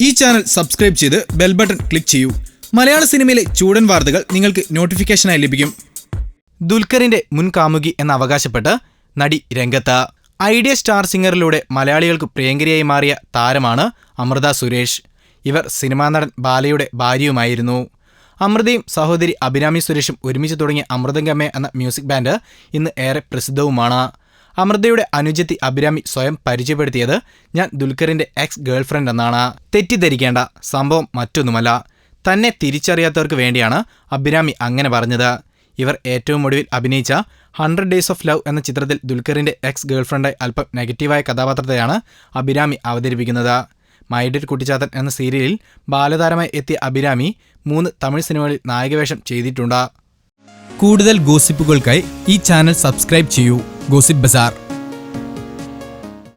ഈ channel subscribe ചെയ്ത് bell button click ചെയ്യൂ. മലയാള സിനിമയിലെ ചൂടൻ വാർത്തകൾ നിങ്ങൾക്ക് നോട്ടിഫിക്കേഷനായി ലഭിക്കും. ദുൽഖറിന്റെ മുൻ കാമുകി എന്ന് അവകാശപ്പെട്ട് നടി രംഗത്ത്. ഐഡിയ സ്റ്റാർ സിംഗറിലൂടെ മലയാളികൾക്ക് പ്രിയങ്കരിയായി മാറിയ താരമാണ് അമൃത സുരേഷ്. ഇവർ സിനിമാ നടൻ ബാലയുടെ ഭാര്യയുമായിരുന്നു. അമൃതയും സഹോദരി അഭിരാമി സുരേഷും ഒരുമിച്ച് തുടങ്ങിയ അമൃതംഗമ്മ എന്ന മ്യൂസിക് ബാൻഡ് ഇന്ന് ഏറെ പ്രസിദ്ധവുമാണ്. അമൃതയുടെ അനുജത്തി അഭിരാമി സ്വയം പരിചയപ്പെടുത്തിയത് ഞാൻ ദുൽഖറിന്റെ എക്സ് ഗേൾഫ്രണ്ട് എന്നാണ്. തെറ്റിദ്ധരിക്കേണ്ട സംഭവം മറ്റൊന്നുമല്ല. തന്നെ തിരിച്ചറിയാത്തവർക്ക് വേണ്ടിയാണ് അഭിരാമി അങ്ങനെ പറഞ്ഞത്. ഇവർ ഏറ്റവും ഒടുവിൽ അഭിനയിച്ച ഹൺഡ്രഡ് ഡേയ്സ് ഓഫ് ലവ് എന്ന ചിത്രത്തിൽ ദുൽഖറിന്റെ എക്സ് ഗേൾഫ്രണ്ടായി അല്പം നെഗറ്റീവായ കഥാപാത്രത്തെയാണ് അഭിരാമി അവതരിപ്പിക്കുന്നത്. മൈഡിർ കുട്ടിച്ചാത്തൻ എന്ന സീരിയലിൽ ബാലതാരമായി എത്തിയ അഭിരാമി മൂന്ന് തമിഴ് സിനിമകളിൽ നായകവേഷം ചെയ്തിട്ടുണ്ട്. കൂടുതൽ ഗോസിപ്പുകൾക്കായി ഈ ചാനൽ സബ്സ്ക്രൈബ് ചെയ്യൂ. Gossip bazaar.